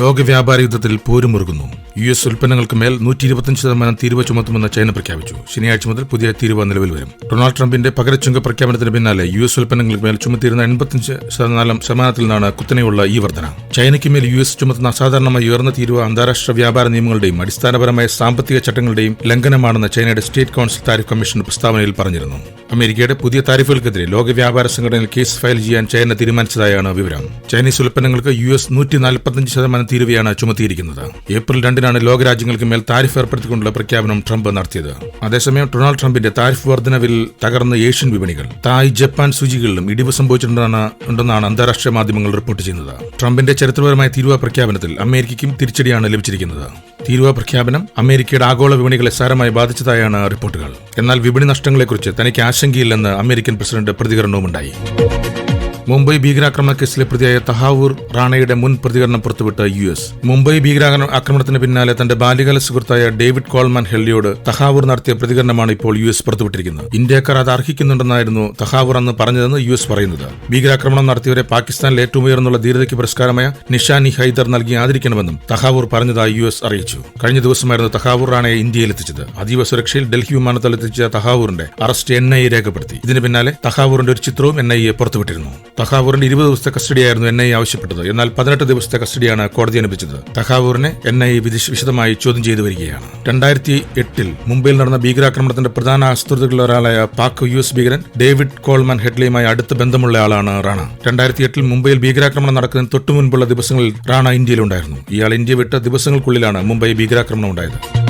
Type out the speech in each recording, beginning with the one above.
ലോക വ്യാപാര യുദ്ധത്തിൽ പോരുമുറുകുന്നു. യു എസ് ഉൽപ്പന്നങ്ങൾക്ക് മേൽ നൂറ്റി ഇരുപത്തഞ്ച് ശതമാനം തീരുവ ചുമത്തുമെന്ന് ചൈന പ്രഖ്യാപിച്ചു. ശനിയാഴ്ച മുതൽ പുതിയ തീരുവ നിലവിൽ വരും. ഡൊണാൾഡ് ട്രംപിന്റെ പകരച്ചുങ്ക പ്രഖ്യാപനത്തിന് പിന്നാലെ യു എസ് ഉൽപ്പന്നങ്ങൾക്ക് മേൽ ചുമത്തിയിരുന്ന എൺപത്തിയഞ്ച് ശതമാനം ശതമാനത്തിൽ നിന്നാണ് കുത്തനെയുള്ള ഈ വർധന. ചൈനയ്ക്ക് മേൽ യു എസ് ചുമത്തുന്ന അസാധാരണമായി ഉയർന്ന തീരുവ അന്താരാഷ്ട്ര വ്യാപാര നിയമങ്ങളുടെയും അടിസ്ഥാനപരമായ സാമ്പത്തിക ചട്ടങ്ങളുടെയും ലംഘനമാണെന്ന് ചൈനയുടെ സ്റ്റേറ്റ് കൌൺസിൽ താരിഫ് കമ്മീഷൻ പ്രസ്താവനയിൽ പറഞ്ഞിരുന്നു. അമേരിക്കയുടെ പുതിയ താരിഫുകൾക്കെതിരെ ലോക വ്യാപാര സംഘടനയിൽ കേസ് ഫയൽ ചെയ്യാൻ ചൈന തീരുമാനിച്ചതായാണ് വിവരം. ചൈനീസ് ഉൽപ്പന്നങ്ങൾക്ക് യു എസ് നൂറ്റി നാൽപ്പത്തഞ്ച് ശതമാനം തീരുവയാണ് ചുമത്തിയിരിക്കുന്നത്. ഏപ്രിൽ രണ്ടിനാണ് ലോകരാജ്യങ്ങൾക്ക് മേൽ താരിഫ് ഏർപ്പെടുത്തിക്കൊണ്ടുള്ള പ്രഖ്യാപനം ട്രംപ് നടത്തിയത്. അതേസമയം ഡൊണാൾഡ് ട്രംപിന്റെ താരിഫ് വർധനവിൽ തകർന്ന ഏഷ്യൻ വിപണികൾ. തായ് ജപ്പാൻ സൂചികളിലും ഇടിവ് സംഭവിച്ചിട്ടുണ്ടെന്നാണ് അന്താരാഷ്ട്ര മാധ്യമങ്ങൾ റിപ്പോർട്ട് ചെയ്യുന്നത്. ട്രംപിന്റെ ചരിത്രപരമായ തീരുവ പ്രഖ്യാപനത്തിൽ അമേരിക്കയ്ക്കും തിരിച്ചടിയാണ് ലഭിച്ചിരിക്കുന്നത്. തീരുവ പ്രഖ്യാപനം അമേരിക്കയുടെ ആഗോള വിപണികളെ സാരമായി ബാധിച്ചതായാണ് റിപ്പോർട്ടുകൾ. എന്നാൽ വിപണി നഷ്ടങ്ങളെക്കുറിച്ച് തനിക്ക് ആശങ്കയില്ലെന്ന് അമേരിക്കൻ പ്രസിഡന്റ് പ്രതികരണവുമുണ്ടായി. മുംബൈ ഭീകരാക്രമണ കേസിലെ പ്രതിയായ തഹാവൂർ റാണയുടെ മുൻ പ്രതികരണം പുറത്തുവിട്ട യു എസ്. മുംബൈ ഭീകരാക്രമണത്തിന് പിന്നാലെ തന്റെ ബാല്യകാല സുഹൃത്തായ ഡേവിഡ് കോൾമാൻ ഹെല്ലിയോട് തഹാവൂർ നടത്തിയ പ്രതികരണമാണ് ഇപ്പോൾ യു എസ് പുറത്തുവിട്ടിരിക്കുന്നത്. ഇന്ത്യക്കാർ അത് അർഹിക്കുന്നുണ്ടെന്നായിരുന്നു തഹാവൂർ അന്ന് പറഞ്ഞതെന്ന് യു എസ് പറയുന്നത്. ഭീകരാക്രമണം നടത്തിയവരെ പാകിസ്ഥാനിൽ ഏറ്റവും ഉയർന്നുള്ള ധീരതയ്ക്ക് പുരസ്കാരമായ നിഷാനി ഹൈദർ നൽകി ആദരിക്കണമെന്നും തഹാവൂർ പറഞ്ഞതായി യു എസ് അറിയിച്ചു. കഴിഞ്ഞ ദിവസമായിരുന്നു തഹാവൂർ റാണയെ ഇന്ത്യയിലെത്തിച്ചത് അതീവ സുരക്ഷയിൽ ഡൽഹി വിമാനത്തലെത്തിച്ച തഹാവൂറിന്റെ അറസ്റ്റ് എൻ ഐ രേഖപ്പെടുത്തി. ഇതിന് പിന്നാലെ തഹാവൂറിന്റെ ഒരു ചിത്രവും എൻ ഐ എ പുറത്തുവിട്ടിരുന്നു. തഹാവൂറിന്റെ ഇരുപത് ദിവസത്തെ കസ്റ്റഡിയായിരുന്നു എൻ ഐ ആവശ്യപ്പെട്ടത്. എന്നാൽ പതിനെട്ട് ദിവസത്തെ കസ്റ്റഡിയാണ് കോടതി അനുവദിച്ചത്. തഹാവൂറിനെ എൻ ഐ വിശദമായി ചോദ്യം ചെയ്തു വരികയാണ്. രണ്ടായിരത്തി എട്ടിൽ മുംബൈയിൽ നടന്ന ഭീകരാക്രമണത്തിന്റെ പ്രധാന ആസ്തുതകളിൽ ഒരാളായ പാക് യു എസ് ഭീകരൻ ഡേവിഡ് കോൾമാൻ ഹെഡ്ലിയുമായി അടുത്ത ബന്ധമുള്ള ആളാണ് റാണ. രണ്ടായിരത്തി എട്ടിൽ മുംബൈയിൽ ഭീകരാക്രമണം നടക്കുന്നതിന് തൊട്ടു മുൻപുള്ള ദിവസങ്ങളിൽ റാണ ഇന്ത്യയിലുണ്ടായിരുന്നു. ഇയാൾ ഇന്ത്യ വിട്ട ദിവസങ്ങൾക്കുള്ളിലാണ് മുംബൈ ഭീകരാക്രമണം ഉണ്ടായത്.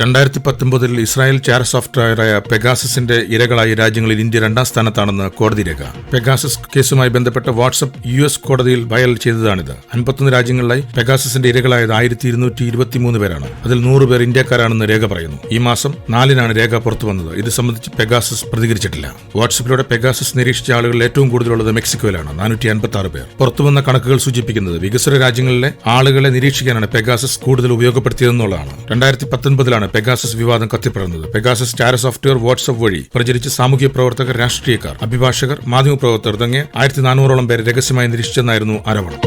രണ്ടായിരത്തി പത്തൊമ്പതിൽ ഇസ്രായേൽ ചാര സോഫ്റ്റ്വെയറായ പെഗാസസിന്റെ ഇരകളായ രാജ്യങ്ങളിൽ ഇന്ത്യ രണ്ടാം സ്ഥാനത്താണെന്ന് കോടതി രേഖ. പെഗാസസ് കേസുമായി ബന്ധപ്പെട്ട വാട്സ്ആപ്പ് യു എസ് കോടതിയിൽ ഫയൽ ചെയ്തതാണിത്. അൻപത്തൊന്ന് രാജ്യങ്ങളിലായി പെഗാസസിന്റെ ഇരകളായത് ആയിരത്തി ഇരുന്നൂറ്റി ഇരുപത്തിമൂന്ന് പേരാണ്. അതിൽ നൂറ് പേർ ഇന്ത്യക്കാരാണെന്ന് രേഖ പറയുന്നു. ഈ മാസം നാലിനാണ് രേഖ പുറത്തു വന്നത്. ഇത് സംബന്ധിച്ച് പെഗാസസ് പ്രതികരിച്ചിട്ടില്ല. വാട്സപ്പിലൂടെ പെഗാസസ് നിരീക്ഷിച്ച ആളുകൾ ഏറ്റവും കൂടുതലുള്ളത് മെക്സിക്കോയിലാണ്. നാനൂറ്റി അൻപത്തി ആറ് പേർ. പുറത്തുവന്ന കണക്കുകൾ സൂചിപ്പിക്കുന്നത് വികസ്വര രാജ്യങ്ങളിലെ ആളുകളെ നിരീക്ഷിക്കാനാണ് പെഗാസസ് കൂടുതൽ ഉപയോഗപ്പെടുത്തിയതെന്നുള്ളതാണ്. രണ്ടായിരത്തി പത്തൊൻപതിലാണ് പെഗാസസ് വിവാദം കത്തിപ്പടർന്നത്. പെഗാസസ് ചാര സോഫ്റ്റ്വെയർ വാട്സ്ആപ്പ് വഴി പ്രചരിച്ച് സാമൂഹ്യ പ്രവർത്തകർ രാഷ്ട്രീയക്കാർ അഭിഭാഷകർ മാധ്യമപ്രവർത്തകർ തുടങ്ങിയ ആയിരത്തി നാനൂറോളം പേരെ രഹസ്യമായി നിരീക്ഷിച്ചെന്നായിരുന്നു ആരോപണം.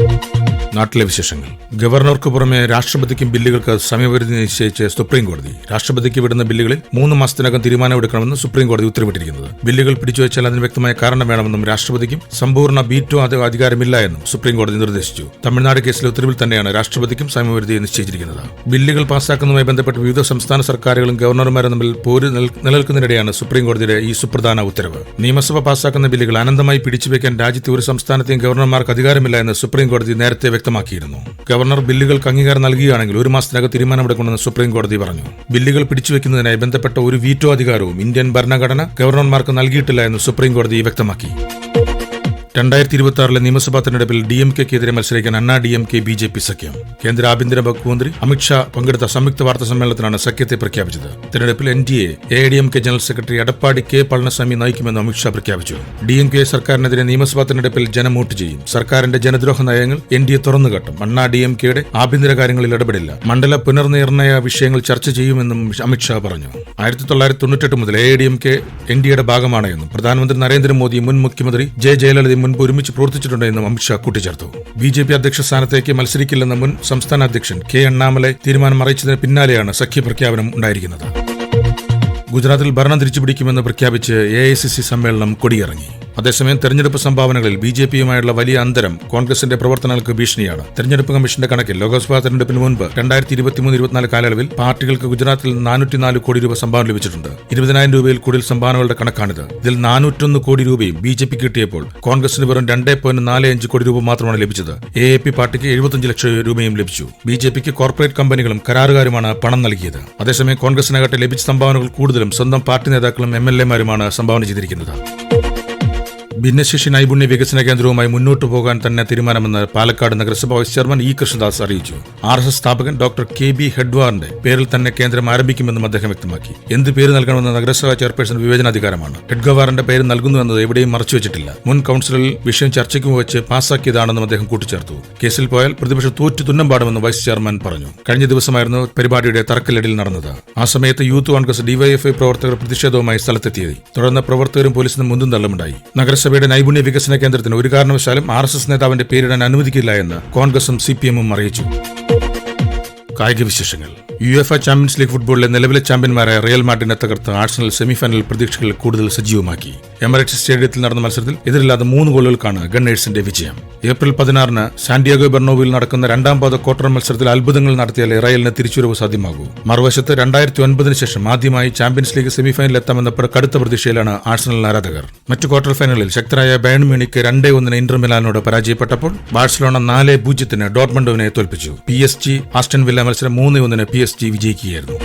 നാട്ടിലെ വിശേഷങ്ങൾ. ഗവർണർക്ക് പുറമെ രാഷ്ട്രപതിക്കും ബില്ലുകൾക്ക് സമയപരിധി നിശ്ചയിച്ച് സുപ്രീം കോടതി രാഷ്ട്രപതിക്ക് വിടുന്ന ബില്ലുകളിൽ മൂന്ന് മാസത്തിനകം തീരുമാനമെടുക്കണമെന്ന് സുപ്രീം കോടതി ഉത്തരവിട്ടിരിക്കുന്നത്. ബില്ലുകൾ പിടിച്ചുവച്ചാൽ അതിന് വ്യക്തമായ കാരണം വേണമെന്നും രാഷ്ട്രപതിക്കും സമ്പൂർണ ബീറ്റോ അധികാരമില്ല എന്നും സുപ്രീം കോടതി നിർദ്ദേശിച്ചു. തമിഴ്നാട് കേസിലെ ഉത്തരവിൽ തന്നെയാണ് രാഷ്ട്രപതിക്കും സമയപരിധി നിശ്ചയിച്ചിരിക്കുന്നത്. ബില്ലുകൾ പാസ്സാക്കുന്നതുമായി ബന്ധപ്പെട്ട് വിവിധ സംസ്ഥാന സർക്കാരുകളും ഗവർണർമാരും തമ്മിൽ പോര് നിലനിൽക്കുന്നതിനിടെയാണ് സുപ്രീം കോടതിയുടെ ഈ സുപ്രധാന ഉത്തരവ്. നിയമസഭ പാസാക്കുന്ന ബില്ലുകൾ അനന്തമായി പിടിച്ചുവെക്കാൻ രാജ്യത്തെ ഒരു സംസ്ഥാനത്തെയും ഗവർണർമാർക്ക് അധികാരമില്ല എന്ന് സുപ്രീം കോടതി നേരത്തെ വ്യക്തമാക്കിയിരുന്നു. ഗവർണർ ബില്ലുകൾക്ക് അംഗീകാരം നൽകുകയാണെങ്കിൽ ഒരു മാസത്തിനകം തീരുമാനമെടുക്കണമെന്ന് സുപ്രീം കോടതി പറഞ്ഞു. ബില്ലുകൾ പിടിച്ചുവെക്കുന്നതിനായി ബന്ധപ്പെട്ട ഒരു വീറ്റോ അധികാരവും ഇന്ത്യൻ ഭരണഘടന ഗവർണർമാർക്ക് നൽകിയിട്ടില്ല എന്ന് സുപ്രീം കോടതി വ്യക്തമാക്കി. രണ്ടായിരത്തി ഇരുപത്തി ആറിലെ നിയമസഭാ തെരഞ്ഞെടുപ്പിൽ ഡി എം കെക്കെതിരെ മത്സരിക്കാൻ Anna D M K B J P സഖ്യം. കേന്ദ്ര ആഭ്യന്തര വകുപ്പ് മന്ത്രി അമിത്ഷാ പങ്കെടുത്ത സംയുക്ത വാർത്താ സമ്മേളനത്തിലാണ് സഖ്യത്തെ പ്രഖ്യാപിച്ചത്. തെരഞ്ഞെടുപ്പിൽ N D A D M K general secretary Edappadi K Palaniswami നയിക്കുമെന്ന് അമിത്ഷാ പ്രഖ്യാപിച്ചു. ഡി എം കെ സർക്കാരിനെതിരെ നിയമസഭാ തെരഞ്ഞെടുപ്പിൽ ജനം വോട്ട് ചെയ്യും. സർക്കാരിന്റെ ജനദ്രോഹ നയങ്ങൾ N D A തുറന്നുകാട്ടും. Anna D M കെയുടെ ആഭ്യന്തര കാര്യങ്ങളിൽ ഇടപെടില്ല. മണ്ഡല പുനർനിർണയ വിഷയങ്ങൾ ചർച്ച ചെയ്യുമെന്നും അമിത്ഷാ പറഞ്ഞു. ആയിരത്തി തൊള്ളായിരത്തി തൊണ്ണൂറ്റെട്ട് മുതൽ A D M K N D എയുടെ ഭാഗമാണ് എന്നും പ്രധാനമന്ത്രി നരേന്ദ്രമോദി മുൻ മുഖ്യമന്ത്രി ജെ ജയലളിത മുൻപ് ഒരുമിച്ച് പ്രവർത്തിച്ചിട്ടുണ്ടെന്നും അമിത്ഷാ കൂട്ടിച്ചേർത്തു. ബി ജെ പി അധ്യക്ഷ സ്ഥാനത്തേക്ക് മത്സരിക്കില്ലെന്ന മുൻ സംസ്ഥാന അധ്യക്ഷൻ കെ അണ്ണാമലെ തീരുമാനം അറിയിച്ചതിന് പിന്നാലെയാണ് സഖ്യപ്രഖ്യാപനം ഉണ്ടായിരിക്കുന്നത്. ഗുജറാത്തിൽ ഭരണം തിരിച്ചുപിടിക്കുമെന്ന് പ്രഖ്യാപിച്ച് എ ഐ സി സി സമ്മേളനം കൊടിയിറങ്ങി. അതേസമയം തെരഞ്ഞെടുപ്പ് സംഭാവനകളിൽ ബി ജെ പിയുമായുള്ള വലിയ അന്തരം കോൺഗ്രസിന്റെ പ്രവർത്തനങ്ങൾക്ക് ഭീഷണിയാണ്. തെരഞ്ഞെടുപ്പ് കമ്മീഷന്റെ കണക്കിൽ ലോക്സഭാ തെരഞ്ഞെടുപ്പിന് മുൻപ് രണ്ടായിരത്തി ഇരുപത്തിമൂന്ന് ഇരുപത്തിനാല് കാലയളവിൽ പാർട്ടികൾക്ക് ഗുജറാത്തിൽ നാനൂറ്റിനാല് കോടി രൂപ സംഭാവന ലഭിച്ചിട്ടുണ്ട്. ഇരുപതിനായിരം രൂപയിൽ കൂടുതൽ സംഭാവനകളുടെ കണക്കാണിത്. ഇതിൽ നാനൂറ്റൊന്ന് കോടി രൂപയും ബി ജെ പി കിട്ടിയപ്പോൾ കോൺഗ്രസിന് വെറും രണ്ടേ പോയിന്റ് നാല് അഞ്ച് കോടി രൂപ മാത്രമാണ് ലഭിച്ചത്. എ എ പി പാർട്ടിക്ക് എഴുപത്തഞ്ച് ലക്ഷം രൂപയും ലഭിച്ചു. ബി ജെ പിക്ക് കോർപ്പറേറ്റ് കമ്പനികളും കരാറുകാരുമാണ് പണം നൽകിയത്. അതേസമയം കോൺഗ്രസിനകട്ടെ ലഭിച്ച സംഭാവനകൾ കൂടുതലും സ്വന്തം പാർട്ടി നേതാക്കളും എം എൽ എമാരുമാണ് സംഭാവന ചെയ്തിരിക്കുന്നത്. ഭിന്നശേഷി നൈപുണ്യ വികസന കേന്ദ്രവുമായി മുന്നോട്ടു പോകാൻ തന്നെ തീരുമാനമെന്ന് പാലക്കാട് നഗരസഭാ വൈസ് ചെയർമാൻ ഇ കൃഷ്ണദാസ് അറിയിച്ചു. ആർ എസ് എസ് സ്ഥാപകൻ ഡോക്ടർ കെ. ബി. ഹെഡ്വാറിന്റെ പേരിൽ തന്നെ കേന്ദ്രം ആരംഭിക്കുമെന്നും അദ്ദേഹം വ്യക്തമാക്കി. എന്ത് പേര് നൽകണമെന്ന് നഗരസഭാ ചെയർപേഴ്സൺ വിവേചനാധികാരമാണ്. ഹെഡ്ഗവാറിന്റെ പേര് നൽകുന്നുവെന്നത് എവിടെയും മറച്ചുവെച്ചിട്ടില്ല മുൻ കൌൺസിലിൽ വിഷയം ചർച്ചയ്ക്ക് വെച്ച് പാസാക്കിയതാണെന്നും അദ്ദേഹം കൂട്ടിച്ചേർത്തു. കേസിൽ പോയാൽ പ്രതിപക്ഷം തോറ്റു തുന്നം പാടുമെന്ന് വൈസ് ചെയർമാൻ പറഞ്ഞു. കഴിഞ്ഞ ദിവസമായിരുന്നു പരിപാടിയുടെ തറക്കല്ലിടൽ നടന്നത്. ആ സമയത്ത് യൂത്ത് കോൺഗ്രസ് ഡിവൈഎഫ്ഐ പ്രവർത്തകർ പ്രതിഷേധവുമായി സ്ഥലത്തെത്തിയത്. തുടർന്ന് പ്രവർത്തകരും പോലീസിനും മുന്തും തള്ളുമുണ്ടായി. നഗരസഭയുടെ നൈപുണ്യ വികസന കേന്ദ്രത്തിന് ഒരു കാരണവശാലും ആർ എസ് എസ് നേതാവിന്റെ പേരിടാൻ അനുവദിക്കില്ല എന്ന് കോൺഗ്രസും സി പി എമ്മും അറിയിച്ചു. കായിക വിശേഷങ്ങൾ. യു എഫ് ചാമ്പ്യൻസ് ലീഗ് ഫുട്ബോളിലെ നിലവിലെ ചാമ്പ്യന്മാരായ റിയൽ മാർട്ടിനെ തകർത്ത് ആഴ്സണൽ സെമിഫൈനൽ പ്രതീക്ഷകൾ കൂടുതൽ സജീവമാക്കി. എമറേറ്റ്സ് സ്റ്റേഡിയത്തിൽ നടന്ന മത്സരത്തിൽ എതിരില്ലാത്ത മൂന്ന് ഗോളുകൾക്കാണ് ഗണ്ണേഴ്സിന്റെ വിജയം. ഏപ്രിൽ പതിനാറിന് സാന്റിയാഗോ ബെർണോവിൽ നടക്കുന്ന രണ്ടാം പാദ ക്വാർട്ടർ മത്സരത്തിൽ അത്ഭുതങ്ങൾ നടത്തിയാലേ റയലിന് തിരിച്ചുവരവ് സാധ്യമാകൂ. മറുവശത്ത് രണ്ടായിരത്തി ഒൻപതിന് ശേഷം ആദ്യമായി ചാമ്പ്യൻസ് ലീഗ് സെമിഫൈനലിൽ എത്താമെന്ന കടുത്ത പ്രതീക്ഷയിലാണ് ആഴ്സണൽ ആരാധകർ. മറ്റു ക്വാർട്ടർ ഫൈനലിൽ ശക്തരായ ബയൺ മ്യൂണിക്ക് രണ്ടേ ഒന്നിന് ഇന്റർ മിലാനോട് പരാജയപ്പെട്ടപ്പോൾ ബാഴ്സലോണ നാല് പൂജ്യത്തിന് ഡോട്ട്മണ്ടോവിനെ തോൽപ്പിച്ചു. P S G Aston Villa മത്സരം മൂന്ന് ഒന്നിന് പി എസ് ജി വിജയിക്കുകയായിരുന്നു.